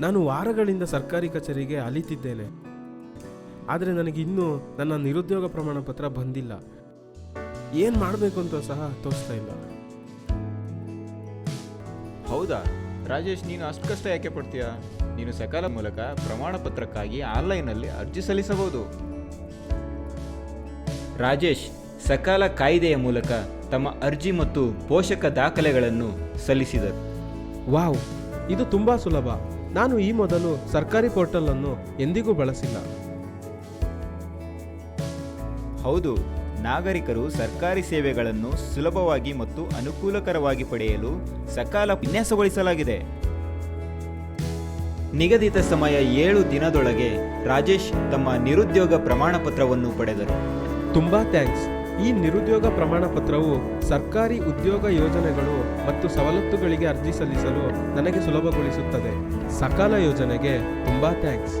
ನಾನು ವಾರಗಳಿಂದ ಸರ್ಕಾರಿ ಕಚೇರಿಗೆ ಅಲಿತಿದ್ದೇನೆ. ಆದರೆ ನನಗೆ ಇನ್ನೂ ನನ್ನ ನಿರುದ್ಯೋಗ ಪ್ರಮಾಣ ಪತ್ರ ಬಂದಿಲ್ಲ. ಏನು ಮಾಡಬೇಕು ಅಂತ ಸಹ ತೋರಿಸ್ತಾ ಇಲ್ಲ. ಹೌದಾ? ರಾಜೇಶ್ ನೀನು ಅಷ್ಟು ಕಷ್ಟ ಯಾಕೆ ಪಡ್ತೀಯಾ? ನೀನು ಸಕಾಲ ಮೂಲಕ ಪ್ರಮಾಣ ಪತ್ರಕ್ಕಾಗಿ ಆನ್ಲೈನ್ನಲ್ಲಿ ಅರ್ಜಿ ಸಲ್ಲಿಸಬಹುದು. ರಾಜೇಶ್ ಸಕಾಲ ಕಾಯ್ದೆಯ ಮೂಲಕ ತಮ್ಮ ಅರ್ಜಿ ಮತ್ತು ಪೋಷಕ ದಾಖಲೆಗಳನ್ನು ಸಲ್ಲಿಸಿದರು. ವಾವ್ ಇದು ತುಂಬಾ ಸುಲಭ. ನಾನು ಈ ಮೊದಲು ಸರ್ಕಾರಿ ಪೋರ್ಟಲ್ ಅನ್ನು ಎಂದಿಗೂ ಬಳಸಿಲ್ಲ. ಹೌದು ನಾಗರಿಕರು ಸರ್ಕಾರಿ ಸೇವೆಗಳನ್ನು ಸುಲಭವಾಗಿ ಮತ್ತು ಅನುಕೂಲಕರವಾಗಿ ಪಡೆಯಲು ಸಕಾಲ ವಿನ್ಯಾಸಗೊಳಿಸಲಾಗಿದೆ. ನಿಗದಿತ ಸಮಯ ಏಳು ದಿನದೊಳಗೆ ರಾಜೇಶ್ ತಮ್ಮ ನಿರುದ್ಯೋಗ ಪ್ರಮಾಣ ಪತ್ರವನ್ನು ಪಡೆದರು. ತುಂಬಾ ಥ್ಯಾಂಕ್ಸ್ ಈ ನಿರುದ್ಯೋಗ ಪ್ರಮಾಣ ಪತ್ರವು ಸರ್ಕಾರಿ ಉದ್ಯೋಗ ಯೋಜನೆಗಳು ಮತ್ತು ಸವಲತ್ತುಗಳಿಗೆ ಅರ್ಜಿ ಸಲ್ಲಿಸಲು ನನಗೆ ಸುಲಭಗೊಳಿಸುತ್ತದೆ. ಸಕಾಲ ಯೋಜನೆಗೆ ತುಂಬಾ ಥ್ಯಾಂಕ್ಸ್.